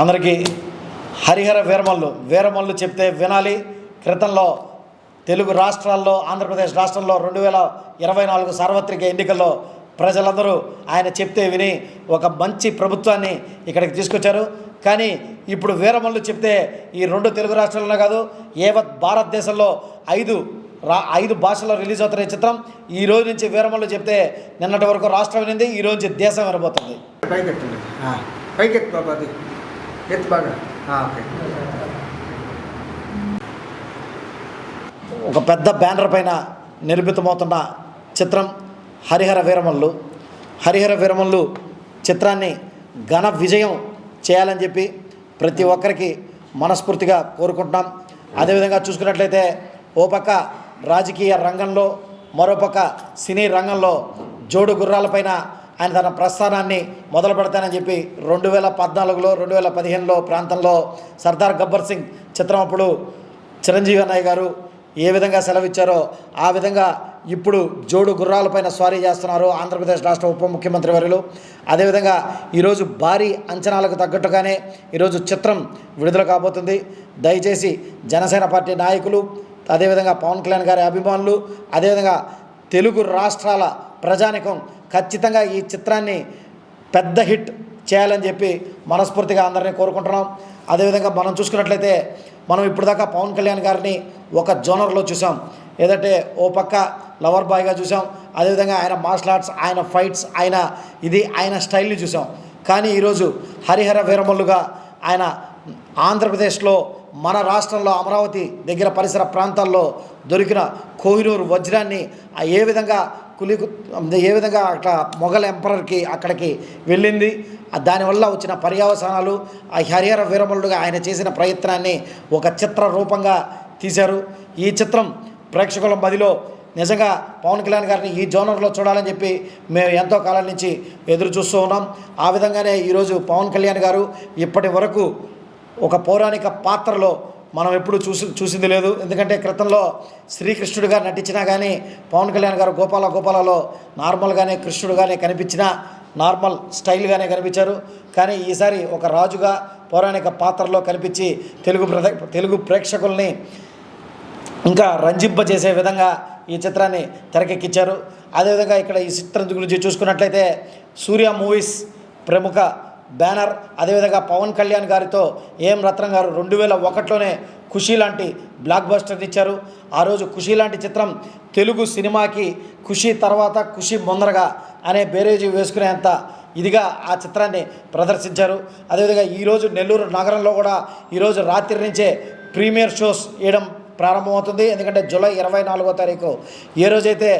అందరికీ హరిహర వీరమల్లు. వీరమల్లు చెప్తే వినాలి. క్రితంలో తెలుగు రాష్ట్రాల్లో ఆంధ్రప్రదేశ్ రాష్ట్రంలో రెండు వేల ఇరవై నాలుగు సార్వత్రిక ఎన్నికల్లో ప్రజలందరూ ఆయన చెప్తే విని ఒక మంచి ప్రభుత్వాన్ని ఇక్కడికి తీసుకొచ్చారు. కానీ ఇప్పుడు వీరమల్లు చెప్తే ఈ రెండు తెలుగు రాష్ట్రాల్లోనే కాదు ఏవత్ భారతదేశంలో ఐదు రా ఐదు భాషల్లో రిలీజ్ అవుతున్న ఈ చిత్రం ఈ రోజు నుంచి వీరమల్లు చెప్తే నిన్నటి వరకు రాష్ట్రం వినింది ఈ రోజు నుంచి దేశం వినబోతుంది. పైకి ఎత్తండి ఎత్తు బాగా ఓకే. ఒక పెద్ద బ్యానర్ పైన నిర్మితమవుతున్న చిత్రం హరిహర వీరమల్లు. హరిహర వీరమల్లు చిత్రాన్ని ఘన విజయం చేయాలని చెప్పి ప్రతి ఒక్కరికి మనస్ఫూర్తిగా కోరుకుంటున్నాం. అదేవిధంగా చూసుకున్నట్లయితే ఓ పక్క రాజకీయ రంగంలో మరోపక్క సినీ రంగంలో జోడు గుర్రాలపైన ఆయన తన ప్రస్థానాన్ని మొదలు పెడతానని చెప్పి రెండు వేల పద్నాలుగులో రెండు వేల పదిహేనులో ప్రాంతంలో సర్దార్ గబ్బర్ సింగ్ చిత్రం అప్పుడు చిరంజీవి అన్నయ్య గారు ఏ విధంగా సెలవిచ్చారో ఆ విధంగా ఇప్పుడు జోడు గుర్రాలపైన స్వారీ చేస్తున్నారు ఆంధ్రప్రదేశ్ రాష్ట్ర ఉప ముఖ్యమంత్రి వర్యులు. అదేవిధంగా ఈరోజు భారీ అంచనాలకు తగ్గట్టుగానే ఈరోజు చిత్రం విడుదల కాబోతుంది. దయచేసి జనసేన పార్టీ నాయకులు అదేవిధంగా పవన్ కళ్యాణ్ గారి అభిమానులు అదేవిధంగా తెలుగు రాష్ట్రాల ప్రజానికం ఖచ్చితంగా ఈ చిత్రాన్ని పెద్ద హిట్ చేయాలని చెప్పి మనస్ఫూర్తిగా అందరినీ కోరుకుంటున్నాం. అదేవిధంగా మనం చూసుకున్నట్లయితే మనం ఇప్పటిదాకా పవన్ కళ్యాణ్ గారిని ఒక జోనర్లో చూసాం. ఏదంటే ఓ పక్క లవర్ బాయ్గా చూసాం. అదేవిధంగా ఆయన మార్షల్ ఆర్ట్స్ ఆయన ఫైట్స్ ఆయన ఇది ఆయన స్టైల్ని చూసాం. కానీ ఈరోజు హరిహర వీరమల్లుగా ఆయన ఆంధ్రప్రదేశ్లో మన రాష్ట్రంలో అమరావతి దగ్గర పరిసర ప్రాంతాల్లో దొరికిన కోహినూరు వజ్రాన్ని ఏ విధంగా కులి ఏ విధంగా అట్లా మొఘల్ ఎంపరర్కి అక్కడికి వెళ్ళింది దానివల్ల వచ్చిన పర్యవసానాలు ఆ హరిహర వీరమల్లుగా ఆయన చేసిన ప్రయత్నాన్ని ఒక చిత్ర రూపంగా తీశారు. ఈ చిత్రం ప్రేక్షకుల మదిలో నిజంగా పవన్ కళ్యాణ్ గారిని ఈ జోనర్లో చూడాలని చెప్పి మేము ఎంతో కాలం నుంచి ఎదురు చూస్తూ ఉన్నాం. ఆ విధంగానే ఈరోజు పవన్ కళ్యాణ్ గారు ఇప్పటి వరకు ఒక పౌరాణిక పాత్రలో మనం ఎప్పుడు చూసి చూసింది లేదు. ఎందుకంటే క్రితంలో శ్రీకృష్ణుడిగా నటించినా కానీ పవన్ కళ్యాణ్ గారు గోపాల గోపాలలో నార్మల్గానే కృష్ణుడుగానే కనిపించినా నార్మల్ స్టైల్గానే కనిపించారు. కానీ ఈసారి ఒక రాజుగా పౌరాణిక పాత్రలో కనిపించి తెలుగు ప్రద తెలుగు ప్రేక్షకుల్ని ఇంకా రంజింపజేసే విధంగా ఈ చిత్రాన్ని తెరకెక్కించారు. అదేవిధంగా ఇక్కడ ఈ చిత్రం గురించి చూసుకున్నట్లయితే సూర్య మూవీస్ ప్రముఖ బ్యానర్. అదేవిధంగా పవన్ కళ్యాణ్ గారితో ఏం రత్నం గారు రెండు వేల ఒకటిలోనే ఖుషీ లాంటి బ్లాక్ బస్టర్ ఇచ్చారు. ఆ రోజు ఖుషీ లాంటి చిత్రం తెలుగు సినిమాకి ఖుషీ తర్వాత ఖుషీ ముందరగా అనే బేరేజీ వేసుకునేంత ఇదిగా ఆ చిత్రాన్ని ప్రదర్శించారు. అదేవిధంగా ఈరోజు నెల్లూరు నగరంలో కూడా ఈరోజు రాత్రి నుంచే ప్రీమియర్ షోస్ వేయడం ప్రారంభమవుతుంది. ఎందుకంటే జూలై ఇరవై నాలుగో తారీఖు ఏ రోజైతే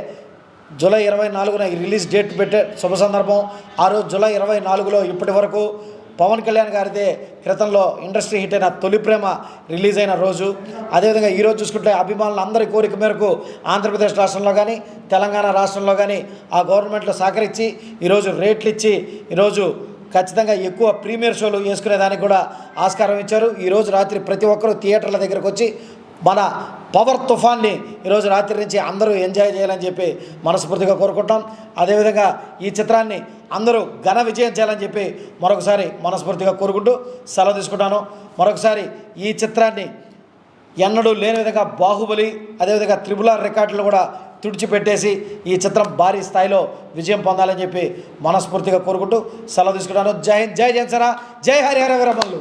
జూలై ఇరవై నాలుగున రిలీజ్ డేట్ పెట్టే శుభ సందర్భం. ఆ రోజు జూలై ఇరవై నాలుగులో ఇప్పటి వరకు పవన్ కళ్యాణ్ గారిదే క్రితంలో ఇండస్ట్రీ హిట్ అయిన తొలి ప్రేమ రిలీజ్ అయిన రోజు. అదేవిధంగా ఈరోజు చూసుకుంటే అభిమానులు అందరి కోరిక మేరకు ఆంధ్రప్రదేశ్ రాష్ట్రంలో కానీ తెలంగాణ రాష్ట్రంలో కానీ ఆ గవర్నమెంట్లో సహకరించి ఈరోజు రేట్లు ఇచ్చి ఈరోజు ఖచ్చితంగా ఎక్కువ ప్రీమియర్ షోలు వేసుకునేదానికి కూడా ఆస్కారం ఇచ్చారు. ఈరోజు రాత్రి ప్రతి ఒక్కరూ థియేటర్ల దగ్గరకు వచ్చి మన పవర్ తుఫాన్ని ఈరోజు రాత్రి నుంచి అందరూ ఎంజాయ్ చేయాలని చెప్పి మనస్ఫూర్తిగా కోరుకుంటాం. అదేవిధంగా ఈ చిత్రాన్ని అందరూ ఘన విజయం చేయాలని చెప్పి మరొకసారి మనస్ఫూర్తిగా కోరుకుంటూ సెలవు తీసుకుంటాను. మరొకసారి ఈ చిత్రాన్ని ఎన్నడూ లేని విధంగా బాహుబలి అదేవిధంగా త్రిబుల్ ఆర్ రికార్డులు కూడా తుడిచిపెట్టేసి ఈ చిత్రం భారీ స్థాయిలో విజయం పొందాలని చెప్పి మనస్ఫూర్తిగా కోరుకుంటూ సెలవు తీసుకుంటాను. జై హింద్ జై జనసేన జై హరిహర వీరమల్లు